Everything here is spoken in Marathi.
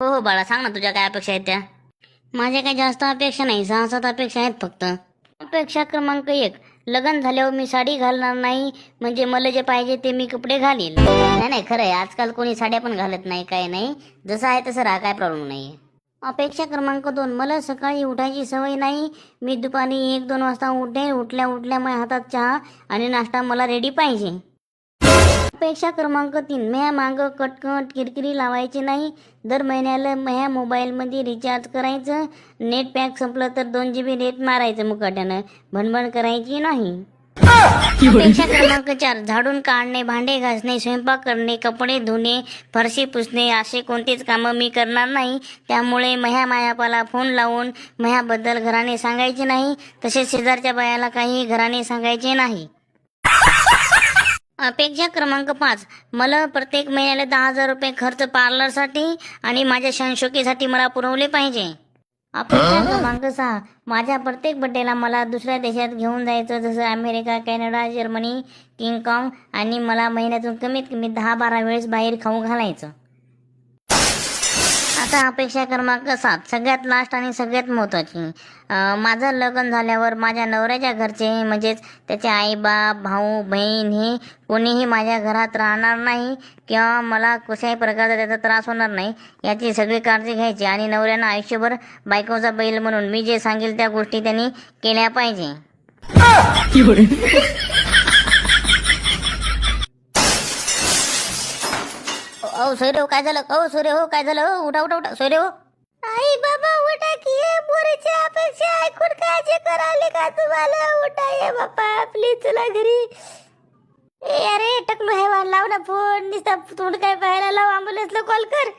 हो हो बाळा सांग ना तुझ्या काय अपेक्षा आहेत त्या. माझ्या काही जास्त अपेक्षा नाही सहा सात अपेक्षा आहेत फक्त. अपेक्षा क्रमांक एक लग्न झाल्यावर मी साडी घालणार नाही म्हणजे मला जे पाहिजे ते मी कपडे घालील नाही नाही खरं आहे आजकाल कोणी साड्या पण घालत नाही काय नाही. जसं आहे तसं राहा काय प्रॉब्लेम नाही अपेक्षा क्रमांक दोन मला सकाळी उठायची सवय नाही. मी दुपारी एक दोन वाजता उठे उठल्या उठल्या माझ्या हातात चहा आणि नाश्ता मला रेडी पाहिजे. अपेक्षा क्रमांक तीन. म्या मागं कटकट किरकिरी लावायची नाही. दर महिन्याला म्या मोबाईलमध्ये रिचार्ज करायचं. नेट पॅक संपलं तर दोन जी बी नेट मारायचं मुकाट्यानं. भणभण करायची नाही. अपेक्षा क्रमांक चार. झाडून काढणे भांडे घासणे स्वयंपाक करणे कपडे धुणे फरशी पुसणे असे कोणतेच कामं मी करणार नाही. त्यामुळे मह्या मायापाला फोन लावून मह्याबद्दल घराने सांगायचे नाही. तसेच शेजारच्या बायाला काही घराने सांगायचे नाही. अपेक्षा क्रमांक पाच. मला प्रत्येक महिन्याला दहा हजार रुपये खर्च पार्लरसाठी आणि माझ्या संशोकीसाठी मला पुरवले पाहिजे. अपेक्षा क्रमांक सहा. माझ्या प्रत्येक बड्डेला मला दुसऱ्या देशात घेऊन जायचं जसं अमेरिका कॅनडा जर्मनी किंगकॉंग आणि मला महिन्यातून कमीत कमी दहा बारा वेळेस बाहेर खाऊ घालायचं. आता अपेक्षा क्रमांक सात सगळ्यात लास्ट आणि सगळ्यात महत्त्वाची माझं लग्न झाल्यावर माझ्या नवऱ्याच्या घरचे म्हणजेच त्याचे आई बाप भाऊ बहीण हे कोणीही माझ्या घरात राहणार नाही किंवा मला कशाही प्रकारचा त्याचा त्रास होणार नाही याची सगळी काळजी घ्यायची आणि नवऱ्यानं आयुष्यभर बायकोचा बैल म्हणून मी जे सांगेल त्या गोष्टी त्यांनी केल्या पाहिजे. ओ सोयरे हो काय झालं? अहो सोयरे हो काय झालं? हो उठा उठा उठा. सोयरे हो. आई बाबा उठा की. पोरीची अपेक्षा ऐकून काळजी करायले का तुम्हाला? उठा ये बाबा प्लीज चला घरी. ए अरे टकलू हे लाव ना फोन. निस्ता तोंड काय पाहायला? लाव ॲम्ब्युलन्सला कॉल कर.